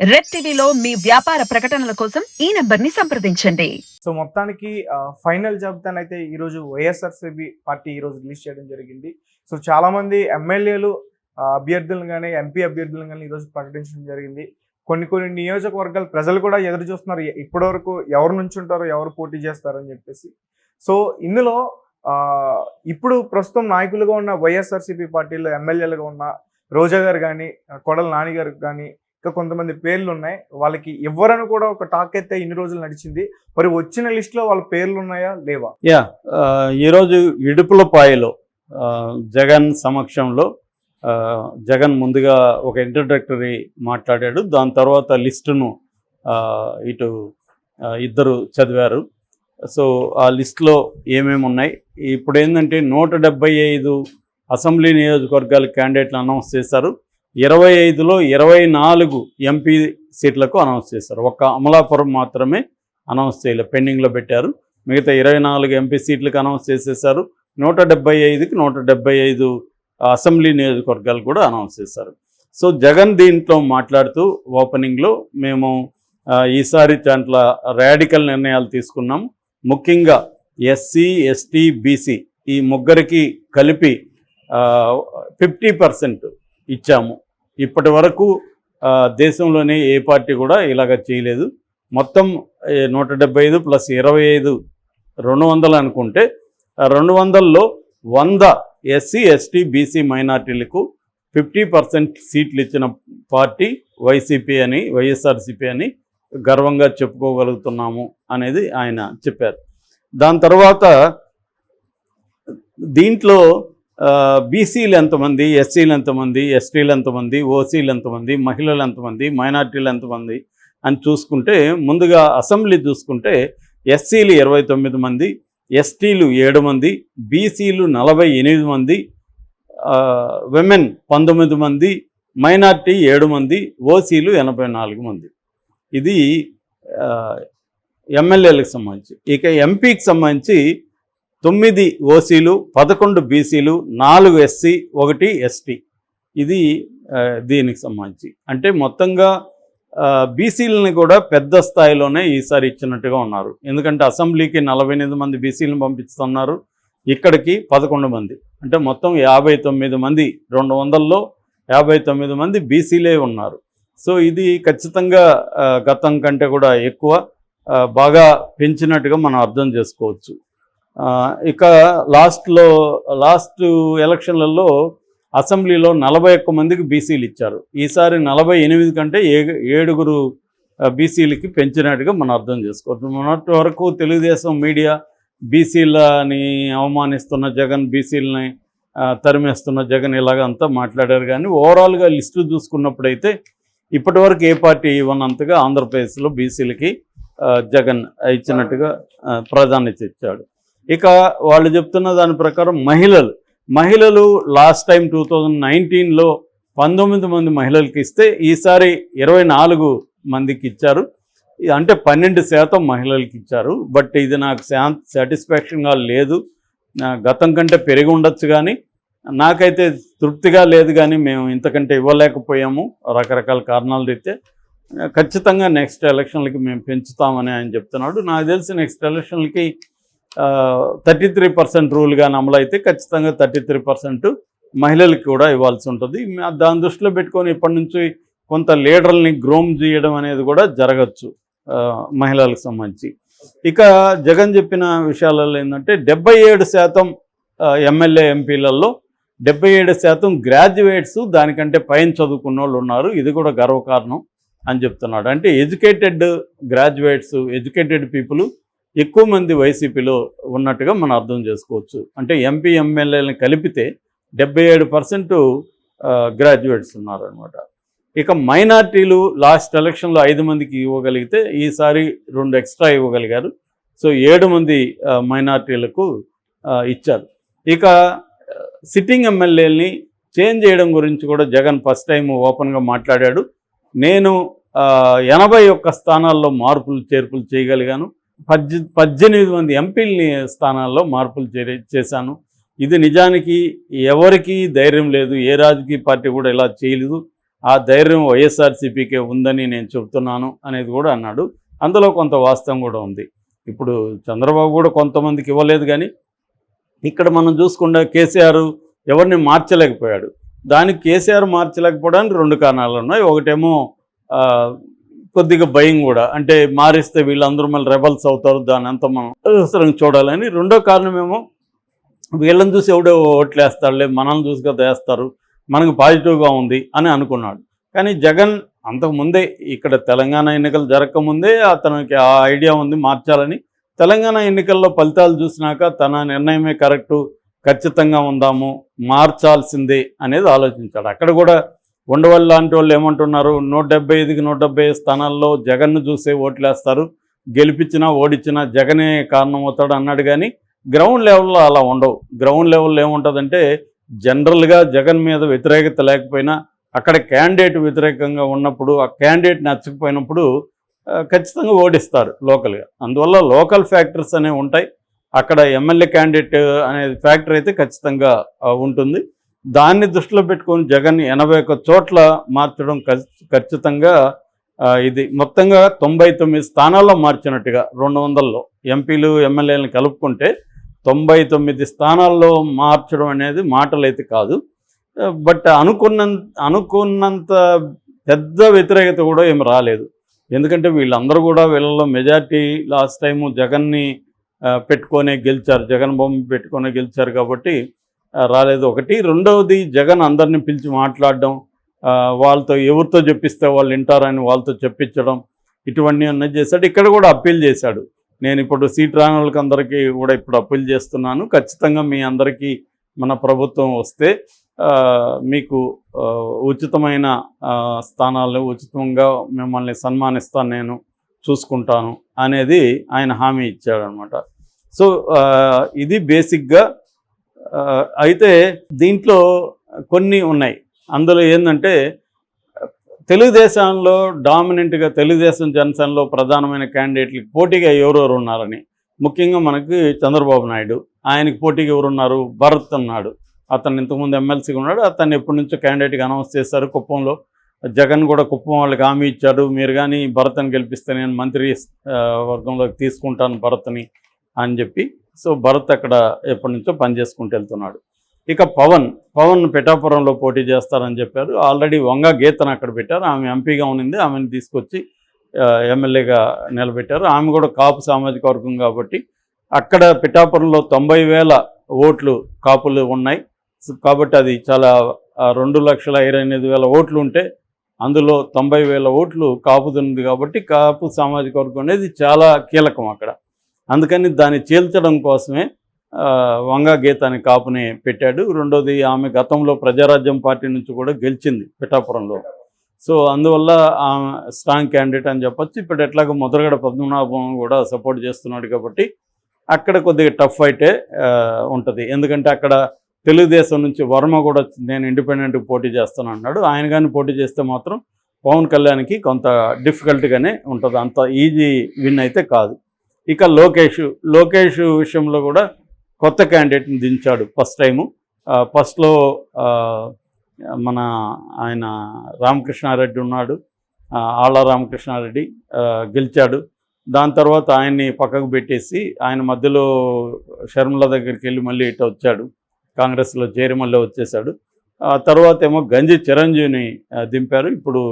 Red టీవీలో మీ వ్యాపార ప్రకటనల కోసం ఈ నంబర్ని సంప్రదించండి. సో మొత్తానికి ఫైనల్ జాబితాను అయితే ఈరోజు వైఎస్ఆర్సీపీ పార్టీ ఈరోజు రిలీజ్ చేయడం జరిగింది. సో చాలా మంది ఎమ్మెల్యేలు అభ్యర్థులను కానీ ఎంపీ అభ్యర్థులను కానీ ఈరోజు ప్రకటించడం జరిగింది. కొన్ని కొన్ని నియోజకవర్గాల ప్రజలు కూడా ఎదురు చూస్తున్నారు. ఇప్పటివరకు ఎవరు నుంచి ఉంటారో ఎవరు పోటీ చేస్తారని చెప్పేసి. సో ఇందులో ఇప్పుడు ప్రస్తుతం నాయకులుగా ఉన్న వైఎస్ఆర్సీపీ పార్టీలో ఎమ్మెల్యేలుగా ఉన్న రోజా గారు కానీ కొడల నాని గారు కానీ ఇంకా కొంతమంది పేర్లు ఉన్నాయి వాళ్ళకి ఇవ్వరని కూడా ఒక టాక్ అయితే ఇన్ని రోజులు నడిచింది. మరి వచ్చిన లిస్ట్లో వాళ్ళ పేర్లు ఉన్నాయా లేవా? యా ఈరోజు ఇడుపులపాయలో జగన్ సమక్షంలో జగన్ ముందుగా ఒక ఇంట్రడక్టరీ మాట్లాడాడు. దాని తర్వాత లిస్టును ఇటు ఇద్దరు చదివారు. సో ఆ లిస్టులో ఏమేమి ఉన్నాయి? ఇప్పుడు ఏంటంటే నూట ఐదు అసెంబ్లీ నియోజకవర్గాల క్యాండిడేట్లు అనౌన్స్ చేశారు. ఇరవై ఐదులో ఇరవై నాలుగు ఎంపీ సీట్లకు అనౌన్స్ చేశారు. ఒక్క అమలాపురం మాత్రమే అనౌన్స్ చేయలేదు పెండింగ్లో పెట్టారు. మిగతా ఇరవై నాలుగు ఎంపీ సీట్లకు అనౌన్స్ చేసేసారు. నూట డెబ్బై ఐదుకి నూట డెబ్బై ఐదు అసెంబ్లీ నియోజకవర్గాలు కూడా అనౌన్స్ చేశారు. సో జగన్ దీంట్లో మాట్లాడుతూ ఓపెనింగ్లో మేము ఈసారి దాంట్లో రాడికల్ నిర్ణయాలు తీసుకున్నాం. ముఖ్యంగా ఎస్సీ ఎస్టీ బీసీ ఈ ముగ్గురికి కలిపి ఫిఫ్టీ పర్సెంట్ ఇచ్చాము. ఇప్పటి వరకు దేశంలోనే ఏ పార్టీ కూడా ఇలాగ చేయలేదు. మొత్తం నూట డెబ్బై ఐదు ప్లస్ ఇరవై ఐదు రెండు వందలు అనుకుంటే రెండు వందల్లో వంద ఎస్సీ ఎస్టీ బీసీ మైనార్టీలకు ఫిఫ్టీ పర్సెంట్ సీట్లు ఇచ్చిన పార్టీ వైసీపీ అని వైఎస్ఆర్సీపీ అని గర్వంగా చెప్పుకోగలుగుతున్నాము అనేది ఆయన చెప్పారు. దాని తర్వాత దీంట్లో బీసీలు ఎంతమంది ఎస్సీలు ఎంతమంది ఎస్టీలు ఎంతమంది ఓసీలు ఎంతమంది మహిళలు ఎంతమంది మైనార్టీలు ఎంతమంది అని చూసుకుంటే ముందుగా అసెంబ్లీ చూసుకుంటే ఎస్సీలు ఇరవై తొమ్మిది మంది ఎస్టీలు ఏడు మంది బీసీలు నలభై ఎనిమిది మంది విమెన్ పంతొమ్మిది మంది మైనార్టీ ఏడు మంది ఓసీలు ఎనభై నాలుగు మంది. ఇది ఎమ్మెల్యేలకు సంబంధించి. ఇక ఎంపీకి సంబంధించి తొమ్మిది ఓసీలు పదకొండు బీసీలు నాలుగు ఎస్సీ ఒకటి ఎస్టీ. ఇది దీనికి సంబంధించి. అంటే మొత్తంగా బీసీలని కూడా పెద్ద స్థాయిలోనే ఈసారి ఇచ్చినట్టుగా ఉన్నారు. ఎందుకంటే అసెంబ్లీకి నలభై ఎనిమిది మంది బీసీలను పంపిస్తున్నారు. ఇక్కడికి పదకొండు మంది. అంటే మొత్తం యాభై తొమ్మిది మంది రెండు వందల్లో యాభై తొమ్మిది మంది బీసీలే ఉన్నారు. సో ఇది ఖచ్చితంగా గతం కంటే కూడా ఎక్కువ బాగా పెంచినట్టుగా మనం అర్థం చేసుకోవచ్చు. ఇక లాస్ట్లో లాస్ట్ ఎలక్షన్లలో అసెంబ్లీలో నలభై ఒక్క మందికి బీసీలు ఇచ్చారు. ఈసారి నలభై ఎనిమిది కంటే ఏ ఏడుగురు బీసీలకి పెంచినట్టుగా మనం అర్థం చేసుకోవచ్చు. మొన్నటి వరకు తెలుగుదేశం మీడియా బీసీలని అవమానిస్తున్న జగన్ బీసీలని తరిమేస్తున్న జగన్ ఇలాగ అంతా మాట్లాడారు. కానీ ఓవరాల్గా లిస్టు చూసుకున్నప్పుడైతే ఇప్పటివరకు ఏ పార్టీ ఇవ్వనంతగా ఆంధ్రప్రదేశ్లో బీసీలకి జగన్ ఇచ్చినట్టుగా ప్రాధాన్యత ఇచ్చాడు. ఇక వాళ్ళు చెప్తున్న దాని ప్రకారం మహిళలు మహిళలు లాస్ట్ టైం టూ థౌజండ్ నైన్టీన్లో పంతొమ్మిది మంది మహిళలకి ఇస్తే ఈసారి ఇరవై నాలుగు మందికి ఇచ్చారు. ఇది అంటే పన్నెండు శాతం మహిళలకి ఇచ్చారు. బట్ ఇది నాకు శా సాటిస్ఫాక్షన్గా లేదు. నా గతం కంటే పెరిగి ఉండొచ్చు కానీ నాకైతే తృప్తిగా లేదు కానీ మేము ఇంతకంటే ఇవ్వలేకపోయాము రకరకాల కారణాలు రీత్యా ఖచ్చితంగా నెక్స్ట్ ఎలక్షన్లకి మేము పెంచుతామని ఆయన చెప్తున్నాడు. నాకు తెలిసి నెక్స్ట్ ఎలక్షన్లకి థర్టీ త్రీ పర్సెంట్ రూల్గా అమలైతే ఖచ్చితంగా థర్టీ త్రీ పర్సెంట్ మహిళలకు కూడా ఇవ్వాల్సి ఉంటుంది. దాని దృష్టిలో పెట్టుకొని ఇప్పటి నుంచి కొంత లీడర్ని గ్రోమ్ చేయడం అనేది కూడా జరగచ్చు మహిళలకు సంబంధించి. ఇక జగన్ చెప్పిన విషయాలలో ఏంటంటే డెబ్బై ఏడు శాతం ఎమ్మెల్యే ఎంపీలలో డెబ్బై ఏడు శాతం గ్రాడ్యుయేట్స్ దానికంటే పైన చదువుకున్న వాళ్ళు ఉన్నారు. ఇది కూడా గర్వకారణం అని చెప్తున్నాడు. అంటే ఎడ్యుకేటెడ్ గ్రాడ్యుయేట్స్ ఎడ్యుకేటెడ్ పీపుల్ ఎక్కువ మంది వైసీపీలో ఉన్నట్టుగా మనం అర్థం చేసుకోవచ్చు. అంటే ఎంపీ ఎమ్మెల్యేలను కలిపితే డెబ్బై ఏడు పర్సెంట్ గ్రాడ్యుయేట్స్ ఉన్నారనమాట ఇక మైనార్టీలు లాస్ట్ ఎలక్షన్లో ఐదు మందికి ఇవ్వగలిగితే ఈసారి రెండు ఎక్స్ట్రా ఇవ్వగలిగారు. సో ఏడు మంది మైనార్టీలకు ఇచ్చారు. ఇక సిట్టింగ్ ఎమ్మెల్యేలని చేంజ్ చేయడం గురించి కూడా జగన్ ఫస్ట్ టైం ఓపెన్గా మాట్లాడాడు. నేను ఎనభై ఒక్క స్థానాల్లో మార్పులు చేర్పులు చేయగలిగాను. పద్దె పద్దెనిమిది మంది ఎంపీలని స్థానాల్లో మార్పులు చేశాను. ఇది నిజానికి ఎవరికి ధైర్యం లేదు ఏ రాజకీయ పార్టీ కూడా ఇలా చేయలేదు. ఆ ధైర్యం వైఎస్ఆర్సీపీకే ఉందని నేను చెప్తున్నాను అనేది కూడా అన్నాడు. అందులో కొంత వాస్తవం కూడా ఉంది. ఇప్పుడు చంద్రబాబు కూడా కొంతమందికి ఇవ్వలేదు కానీ ఇక్కడ మనం చూసుకుంటే కేసీఆర్ ఎవరిని మార్చలేకపోయాడు. దానికి కేసీఆర్ మార్చలేకపోవడానికి రెండు కారణాలు ఉన్నాయి. ఒకటేమో కొద్దిగా భయం కూడా. అంటే మారిస్తే వీళ్ళందరూ మళ్ళీ రెబల్స్ అవుతారు దాని అంతా మనం అవసరం చూడాలని. రెండో కారణమేమో వీళ్ళని చూసి ఎవడో ఓట్లేస్తాడులే మనల్ని చూసి కదా వేస్తారు మనకు పాజిటివ్గా ఉంది అని అనుకున్నాడు. కానీ జగన్ అంతకుముందే ఇక్కడ తెలంగాణ ఎన్నికలు జరగకముందే అతనికి ఆ ఐడియా ఉంది మార్చాలని. తెలంగాణ ఎన్నికల్లో ఫలితాలు చూసినాక తన నిర్ణయమే కరెక్టు ఖచ్చితంగా ఉందాము మార్చాల్సిందే అనేది ఆలోచించాడు. అక్కడ కూడా ఉండవల్లి లాంటి వాళ్ళు ఏమంటున్నారు? నూట డెబ్బై ఐదుకి నూట డెబ్బై ఐదు స్థానాల్లో జగన్ను చూసే ఓట్లేస్తారు. గెలిపించినా ఓడించినా జగనే కారణమవుతాడు అన్నాడు కానీ గ్రౌండ్ లెవెల్లో అలా ఉండవు. గ్రౌండ్ లెవెల్లో ఏముంటుందంటే జనరల్గా జగన్ మీద వ్యతిరేకత లేకపోయినా అక్కడ క్యాండిడేట్ వ్యతిరేకంగా ఉన్నప్పుడు ఆ క్యాండిడేట్ నచ్చకపోయినప్పుడు ఖచ్చితంగా ఓడిస్తారు లోకల్గా. అందువల్ల లోకల్ ఫ్యాక్టర్స్ అనేవి ఉంటాయి. అక్కడ ఎమ్మెల్యే క్యాండిడేట్ అనే ఫ్యాక్టర్ అయితే ఖచ్చితంగా ఉంటుంది. దాన్ని దృష్టిలో పెట్టుకొని జగన్ ఎనభై ఒక్క చోట్ల మార్చడం ఖచ్చితంగా ఇది మొత్తంగా తొంభై తొమ్మిది స్థానాల్లో మార్చినట్టుగా రెండు వందల్లో ఎంపీలు ఎమ్మెల్యేలను కలుపుకుంటే తొంభై తొమ్మిది స్థానాల్లో మార్చడం అనేది మాటలైతే కాదు. బట్ అనుకున్న అనుకున్నంత పెద్ద వ్యతిరేకత కూడా ఏమి రాలేదు. ఎందుకంటే వీళ్ళందరూ కూడా వీళ్ళలో మెజార్టీ లాస్ట్ టైము జగన్ని పెట్టుకొనే గెలిచారు జగన్ బొమ్మ పెట్టుకొనే గెలిచారు కాబట్టి రాలేదు. ఒకటి రెండవది జగన్ అందరిని పిలిచి మాట్లాడడం వాళ్ళతో ఎవరితో చెప్పిస్తే వాళ్ళు వింటారని వాళ్ళతో చెప్పించడం ఇటువన్నీ అన్నీ చేశాడు. ఇక్కడ కూడా అప్పీల్ చేశాడు. నేను ఇప్పుడు సీట్ రాని వాళ్ళకి అందరికీ కూడా ఇప్పుడు అప్పీల్ చేస్తున్నాను. ఖచ్చితంగా మీ అందరికీ మన ప్రభుత్వం వస్తే మీకు ఉచితమైన ఆ, స్థానాలు ఉచితంగా మిమ్మల్ని సన్మానిస్తాను నేను చూసుకుంటాను అనేది ఆయన హామీ ఇచ్చాడనమాట. సో ఇది బేసిక్గా అయితే దీంట్లో కొన్ని ఉన్నాయి. అందులో ఏంటంటే తెలుగుదేశంలో డామినెంట్గా తెలుగుదేశం జనసేనలో ప్రధానమైన క్యాండిడేట్లకు పోటీగా ఎవరెవరు ఉన్నారని. ముఖ్యంగా మనకి చంద్రబాబు నాయుడు. ఆయనకు పోటీగా ఎవరున్నారు? భరత్ ఉన్నాడు. అతను ఇంతకుముందు ఎమ్మెల్సీగా ఉన్నాడు. అతన్ని ఎప్పటి నుంచో క్యాండిడేట్గా అనౌన్స్ చేశారు కుప్పంలో. జగన్ కూడా కుప్పం వాళ్ళకి హామీ ఇచ్చాడు. మీరు కానీ భరత్ని గెలిపిస్తే నేను మంత్రి వర్గంలోకి తీసుకుంటాను భరత్ని అని చెప్పి సో భరత్ అక్కడ ఎప్పటి నుంచో పనిచేసుకుంటూ వెళ్తున్నాడు. ఇక పవన్ పవన్ పిఠాపురంలో పోటీ చేస్తారని చెప్పారు. ఆల్రెడీ వంగ గీతను అక్కడ పెట్టారు. ఆమె ఎంపీగా ఉన్నింది. ఆమెను తీసుకొచ్చి ఎమ్మెల్యేగా నిలబెట్టారు. ఆమె కూడా కాపు సామాజిక వర్గం కాబట్టి అక్కడ పిఠాపురంలో తొంభై వేల ఓట్లు కాపులు ఉన్నాయి. సో కాబట్టి అది చాలా రెండు లక్షల ఇరవై ఎనిమిది వేల ఓట్లు ఉంటే అందులో తొంభై వేల ఓట్లు కాపుతుంది కాబట్టి కాపు సామాజిక వర్గం అనేది చాలా కీలకం అక్కడ. అందుకని దాన్ని చీల్చడం కోసమే వంగ వంగా గీత కాపుని పెట్టాడు. రెండోది ఆమె గతంలో ప్రజారాజ్యం పార్టీ నుంచి కూడా గెలిచింది పిఠాపురంలో. సో అందువల్ల ఆమె స్ట్రాంగ్ క్యాండిడేట్ అని చెప్పొచ్చు. ఇప్పుడు ఎట్లాగో ముద్రగడ పద్మనాభం కూడా సపోర్ట్ చేస్తున్నాడు కాబట్టి అక్కడ కొద్దిగా టఫ్ ఫైటే ఉంటుంది. ఎందుకంటే అక్కడ తెలుగుదేశం నుంచి వర్మ కూడా నేను ఇండిపెండెంట్ పోటీ చేస్తాను అన్నాడు. ఆయన కానీ పోటీ చేస్తే మాత్రం పవన్ కళ్యాణ్కి కొంత డిఫికల్ట్గానే ఉంటుంది. అంత ఈజీ విన్ అయితే కాదు. ఇక లోకేష్ లోకేష్ విషయంలో కూడా కొత్త క్యాండిడేట్ని దించాడు ఫస్ట్ టైము. ఫస్ట్లో మన ఆయన రామకృష్ణారెడ్డి ఉన్నాడు. ఆళ్ళ రామకృష్ణారెడ్డి గెలిచాడు. దాని తర్వాత ఆయన్ని పక్కకు పెట్టేసి ఆయన మధ్యలో షర్మిల దగ్గరికి వెళ్ళి మళ్ళీ ఇటు వచ్చాడు. కాంగ్రెస్లో చేరి మళ్ళీ వచ్చేసాడు ఆ తర్వాత ఏమో గంజి చిరంజీవిని దింపారు. ఇప్పుడు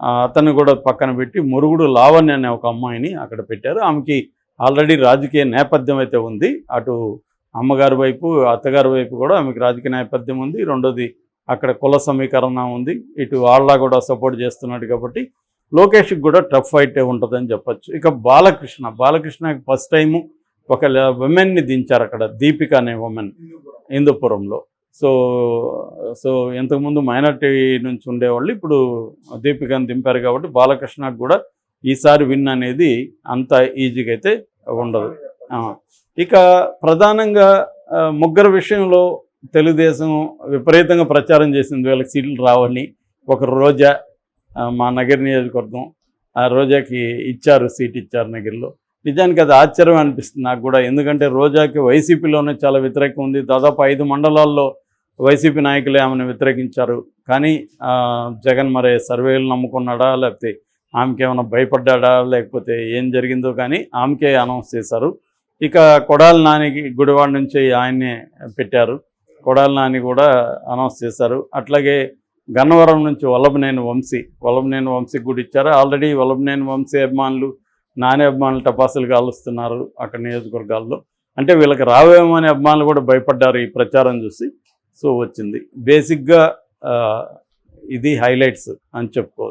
అతను అతన్ని కూడా పక్కన పెట్టి మురుగుడు లావణ్య అనే ఒక అమ్మాయిని అక్కడ పెట్టారు. ఆమెకి ఆల్రెడీ రాజకీయ నేపథ్యం అయితే ఉంది. అటు అమ్మగారి వైపు అత్తగారి వైపు కూడా ఆమెకు రాజకీయ నేపథ్యం ఉంది. రెండోది అక్కడ కుల సమీకరణ ఉంది. ఇటు వాళ్ళ కూడా సపోర్ట్ చేస్తున్నాడు కాబట్టి లోకేష్కి కూడా టఫ్ ఫైటే ఉంటుందని చెప్పొచ్చు. ఇక బాలకృష్ణ బాలకృష్ణకి ఫస్ట్ టైము ఒక ఉమెన్ని దించారు అక్కడ దీపిక అనే ఉమెన్ హిందూపురంలో. సో సో ఇంతకుముందు మైనార్టీ నుంచి ఉండేవాళ్ళు ఇప్పుడు దీపికను దింపారు కాబట్టి బాలకృష్ణకు కూడా ఈసారి విన్ అనేది అంత ఈజీగా అయితే ఉండదు. ఇక ప్రధానంగా ముగ్గురు విషయంలో తెలుగుదేశం విపరీతంగా ప్రచారం చేసింది. వీళ్ళకి సీట్లు రావని ఒక రోజా మా నగర్ నియోజకవర్గం ఆ రోజాకి ఇచ్చారు సీట్ ఇచ్చారు నగర్లో. నిజానికి అది ఆశ్చర్యం అనిపిస్తుంది నాకు కూడా. ఎందుకంటే రోజాకి వైసీపీలోనే చాలా వ్యతిరేకం ఉంది. దాదాపు ఐదు మండలాల్లో వైసీపీ నాయకులే ఆమెను వ్యతిరేకించారు. కానీ జగన్ మరి సర్వేలు నమ్ముకున్నాడా లేకపోతే ఆమెకి ఏమైనా భయపడ్డాడా లేకపోతే ఏం జరిగిందో కానీ ఆమెకే అనౌన్స్ చేశారు. ఇక కొడాల నానికి గుడివాడ నుంచి ఆయన్నే పెట్టారు. కొడాల నాని కూడా అనౌన్స్ చేశారు. అట్లాగే గన్నవరం నుంచి వల్లభనేని వంశీ వల్లభనేని వంశీకి కూడా ఇచ్చారు. ఆల్రెడీ వల్లభనేని వంశీ అభిమానులు నాని అభిమానులు టపాసులు కాలుస్తున్నారు అక్కడ నియోజకవర్గాల్లో. అంటే వీళ్ళకి రావేమో అనే అభిమానులు కూడా భయపడ్డారు ఈ ప్రచారం చూసి. సో వచ్చింది. బేసిక్గా ఇది హైలైట్స్ అని చెప్పుకోవచ్చు.